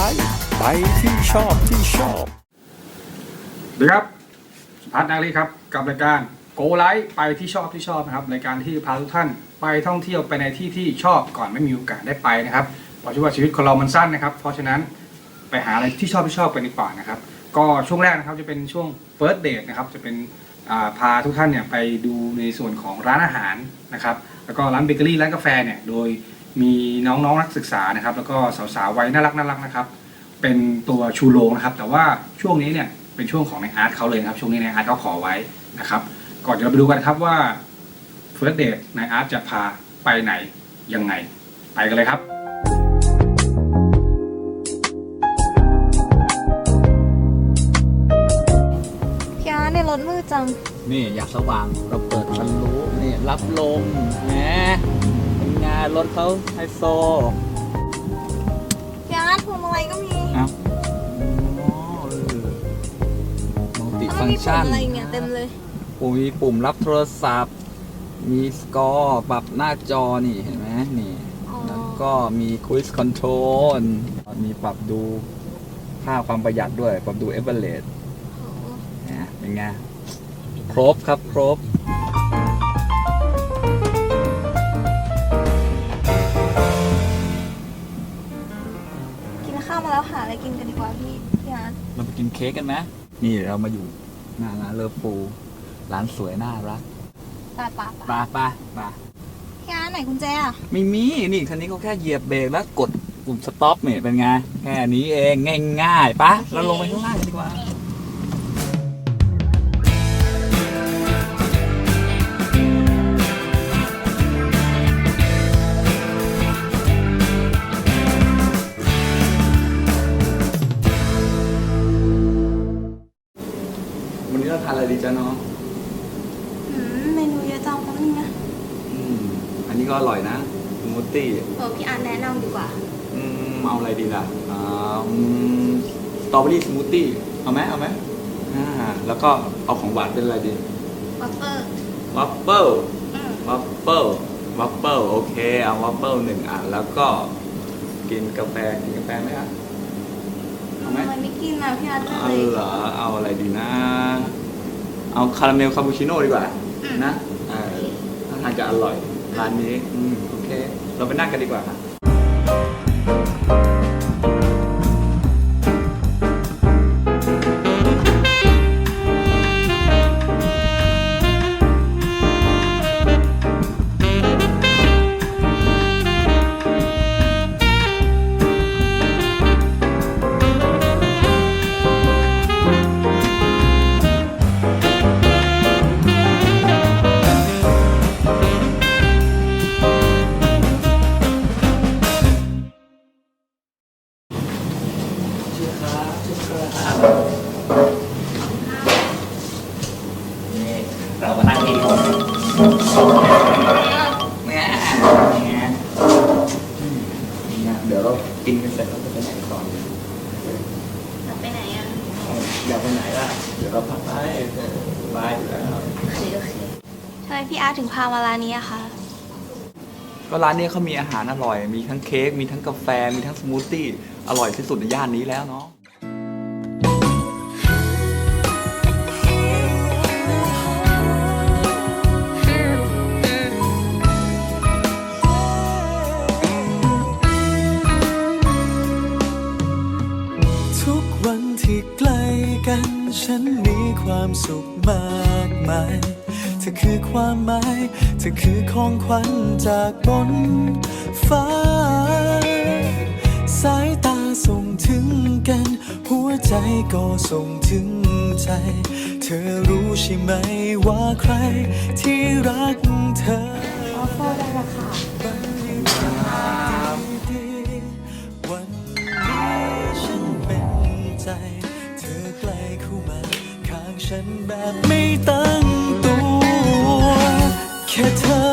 ไลค์ไปที่ชอบที่ชอบสวัสดีครับพัฒนารีครับกับรายการโกไลท์ไปที่ชอบที่ชอบนะครับรายการที่พาทุกท่านไปท่องเที่ยวไปในที่ที่ชอบก่อนไม่มีโอกาสได้ไปนะครับเพราะว่าชีวิตคนเรามันสั้นนะครับ เพราะฉะนั้นไปหาอะไรที่ชอบที่ชอบกันดีกว่านะครับ ก็ช่วงแรกนะครับจะเป็นช่วง first date นะครับจะเป็นาพาทุกท่านเนี่ยไปดูในส่วนของร้านอาหารนะครับ แล้วก็ร้านเบเกอรี่ร้านกาแฟเนี่ยโดย มีน้องๆนักศึกษานะครับ แล้วก็สาวๆวัยน่ารักน่ารักนะครับ เป็นตัวชูโรงนะครับ แต่ว่าช่วงนี้เนี่ยเป็นช่วงของในอาร์ตเขาเลยนะครับ ช่วงนี้ในอาร์ตเขาขอไว้นะครับ ก่อนจะเราไปดูกันครับว่าเฟิร์สเดทในอาร์ตจะพาไปไหนยังไง ไปกันเลยครับพี่อาร์ตในรถมืดจัง นี่อยากสว่างเราเปิดคันรู้นี่รับลมแหมเป็นไงาน รถเขาไฮโซพี่อาร์ตพวงมาลัยก็มีเอ้าอ๋อมัลติแล้วฟัมันงมีก์ปุ่ชัมนอะไรเนี่ยเต็มเลยปุ่มมีปุ่มรับโทรศัพท์ มีสกอร์ปรับหน้าจอนี่เห็นไหมนี่อ๋อแล้วก็มีค u ิ z คอนโทรลมีปรับดูค่าความประหยัดด้วย ปรับดูเอเวอเรสนะเป็นไง ครบครับ ครบาวมาแล้วหาอะไรกินกันดีกว่าพี่พี่อาร์ตเราไปกินเค้กกันไหมนี่เรามาอยู่หน้าร้านเลิฟฟูร้านสวยน่ารักปาปาปาไปไปไปพี่อาร์ตไหนกุญแจอะไม่มี นี่คันนี้เขาแค่เหยียบเบรกแล้วกดปุ่มสต็อปเนี่ยเป็นไง แค่นี้เองง่ายๆปะเราลงไปข้างล่างกันดีกว่า ก็อร่อยนะสมูทตี้เออพี่อาร์ตแนะนำดีกว่า อืมเอาอะไรดีล่ะอ่าอืมสตรอเบอรี่สมูทตี้เอาไหมเอาไหมอ่าแล้วก็เอาของหวานเป็นอะไรดีวัฟเฟิลวัฟเฟิลอืมวัฟเฟิลวัฟเฟิลโอเคเอาวัฟเฟิลหนึ่งอันแล้วก็กินกาแฟกินกาแฟไหมอะเอาไหมทำไมไม่กินอะพี่อาร์ตเอาเลยเหรอเอาอะไรดีนะ เอาคาราเมลคาปูชิโน่ดีกว่า อืม นะอ่าถ้าทานจะอร่อย ร้านนี้อืมโอเค เราไปนั่งกันดีกว่าครับ นี่เรามานั่งกินก่อนเนี่ยเนี่ยเนี่ยเดี๋ยวเรากินกันเสร็จเราจะไปไหนก่อนจะไปไหนอะอยากไปไหนล่ะ เดี๋ยวเราพาไปบายอยู่แล้วโอเคโอเคทำไมพี่อาร์ตถึงพามาร้านนี้อะคะ ก็ร้านนี้เขามีอาหารอร่อย มีทั้งเค้ก มีทั้งกาแฟ มีทั้งสมูทตี้ อร่อยที่สุดในย่านนี้แล้วเนาะ กัน ฉันมีความสุขมากมาย เธอคือความหมาย เธอคือของขวัญจากบนฟ้า สายตาส่งถึงกัน หัวใจก็ส่งถึงใจ เธอรู้ใช่ไหมว่าใครที่รักเธอวัฟเฟิลได้ราคา ฉันแบบไม่ตั้งตัว แค่เธอ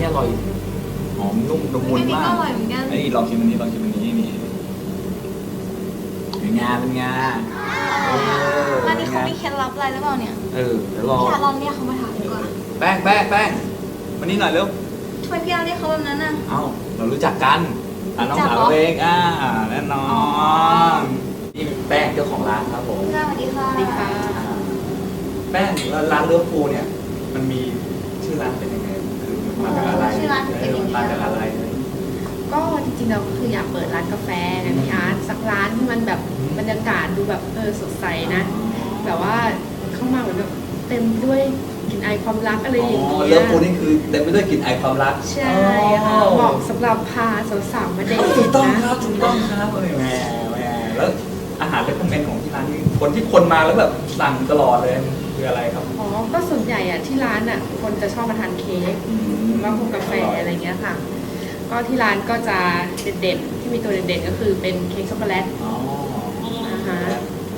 นุ่มละมุนไม่มีมาก็กอร่อยเหมือนกันไอ้ยลองชิมอันนี้ลองชิมอันนี้นี่เป็นไงเป็นไงเออร้านนี้เขามีเคล็ดลับอะไรหรือเปล่าเนี่ยเออเดี๋ยวลองพี่อาร์ตลองเรียกเขามาถามดีกว่าแป้งแป้งแป้งวันนี้หน่อยเร็วทำไมพี่อาร์ตเรียกเขาแบบนั้นน่ะ เอ้าเรารู้จักกันอะน้องรู้จักสาวเหรอเองอ่าแน่นออ๋อ นนี่แป้งเจ้าของร้านครับผมสวัสดีค่ะสวัสดีค่ะอ่าแป้งแล้วร้านเลือฟูเนี่ย มันมี ร้านเป็นยังไงมาจากอะไรก็จริงๆเราก็คืออยากเปิดร้านกาแฟนะพี่อาร์ตสักร้านที่มันแบบบรรยากาศดูแบบเออสดใสนะแบบว่าเข้ามาเหมือนแบบเต็มด้วยกลิ่นไอความรักอะไรอย่างอ๋เงี้อยเลือฟูนี่คือเต็มไปด้วยกลิ่นไอความรักใช่ค่ะเหมาะสำหรับพาสาวๆมาเดทถูกต้องนะครับถูกต้องครับเอ้ยแหมแหมแล้วอาหารเป็นคอมเมนต์ของที่ร้านนี้คนที่คนมาแล้วแบบสั่งตลอดเลย คืออะไรครับ อ๋อ ก็ส่วนใหญ่อะที่ร้านอะคนจะชอบมาทานเค้กหรือว่าพวกกาแฟอะไรเงี้ยค่ะ ก็ที่ร้านก็จะเด่นๆที่มีตัวเด่นๆก็คือเป็นเค้กช็อกโกแลตอ๋ออ่าฮะ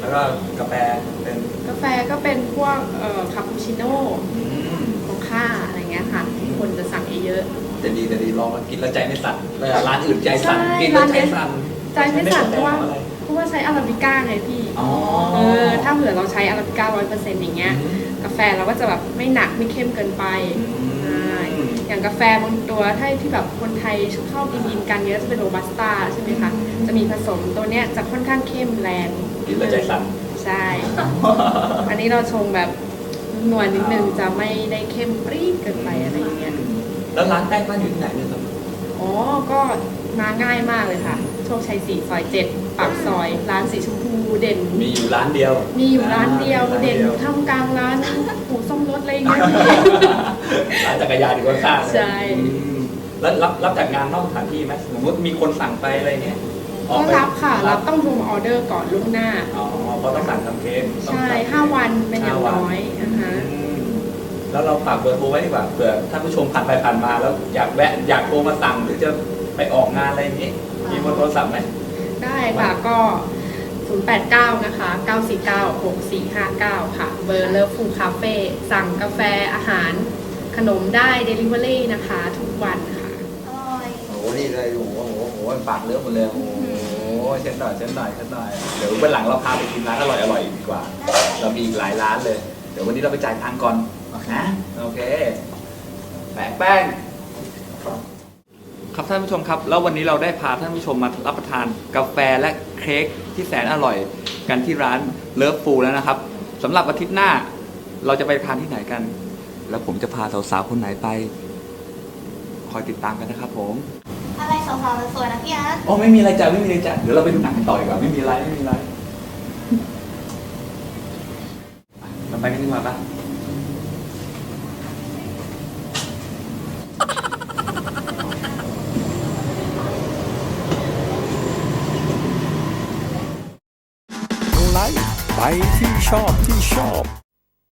แล้วก็กาแฟเป็นกาแฟก็เป็นพวกเอ่อคาปูชิโน่อืมโมค่าอะไรเงี้ยค่ะที่คนจะสั่งเยอะแต่ดีแต่ดีลองมากินแล้วใจไม่สั่นแล้วร้านอื่นใจสั่นใช่กินแล้วร้านใจเนี้ยสั่นๆใจไม่สั่นเพราะว่าอะไร เพราะว่าใช้อาราบิก้าไงพี่ อ๋อ เออ ถ้าเผื่อเราใช้อาราบิก้าร้อยเปอร์เซ็นต์อย่างเงี้ย กาแฟเราก็จะแบบไม่หนักไม่เข้มเกินไปใช่อย่างกาแฟบางตัวถ้าที่แบบคนไทยชอบกินกินกันเยอะจะเป็นโรบัสต้าใช่ไหมคะ จะมีผสมตัวเนี้ยจะค่อนข้างเข้มแรงกินแล้วใจสั่น ใช่ อันนี้เราชงแบบนวลนิดนึงจะไม่ได้เข้มปรี๊ดเกินไปอะไรอย่างเงี้ย แล้วร้านแป้งบ้านอยู่ที่ไหนเนี่ยครับ อ๋อ ก็มาง่ายมากเลยค่ะ โชคชัยสี่ซอยเจ็ดปากซอย ร้านสีชมพูเด่น มีอยู่ร้านเดียว มีอยู่ร้านเดียวร้านเด่นดีท่ามกลางร้านหูส้มรถอะไรอย่างเงี้ยพี่ร้านจักรยานอยู่ข้างๆเลยใช่ อืมแล้วรับรับจากงานนอกสถานที่ไหมสมมติมีคนสั่งไปอะไรเงี้ยออก็ไปรับค่ะ รับต้องโทรมาออเดอร์ก่อนล่วงหน้า อ๋อเพราะต้องสั่งทำเค้กต้องใช่ สั่งห้าวันเป็นอย่างห้าน้อยนะคะอืมแล้วเราฝากเบอร์โทรไว้ดีกว่าเผื่อท่านผู้ชมผ่านไปผ่านมาแล้วอยากแวะอยากโทรมาสั่งหรือจะไปออกงานอะไรอย่างงี้ มีเบอร์โทรศัพท์ไหมได้ค่ะก็ 089 นะคะ 949 6459 ค่ะ เบอร์เลิฟฟูคาเฟ่สั่งกาแฟอาหาร ขนมได้ Delivery นะคะ ทุกวันค่ะ อร่อย โอ้โหนี่เลยโอ้โหโอ้โหโอ้โหปากเลือะหมดเลยโอ้โหเช่นหน่อยเช่นหน่อยเช่นหน่อยเดี๋ยววันหลังเราพาไปกินร้านอร่อยอร่อยๆดีกว่า เรามีอีกหลายร้านเลย เดี๋ยววันนี้เราไปจ่ายตังค์ก่อนนะโอเคแป้งแป้ง ครับท่านผู้ชมครับ แล้ววันนี้เราได้พาท่านผู้ชมมารับประทานกาแฟและเค้กที่แสนอร่อยกันที่ร้านเลิฟฟูแล้วนะครับสำหรับอาทิตย์หน้าเราจะไปทานที่ไหนกัน แล้วผมจะพาสาวๆคนไหนไป คอยติดตามกันนะครับผมอะไรสาวๆสวยๆนะพี่อาร์ตโอ้ไม่มีอะไรจ้ะไม่มีอะไรจ้ะเดี๋ยวเราไปดูหนังกันต่อดีกว่าไม่มีอะไรไม่มีอะไรอะเราไปกันดีกว่าปะ ไลค์ไป ที่ชอบที่ชอบ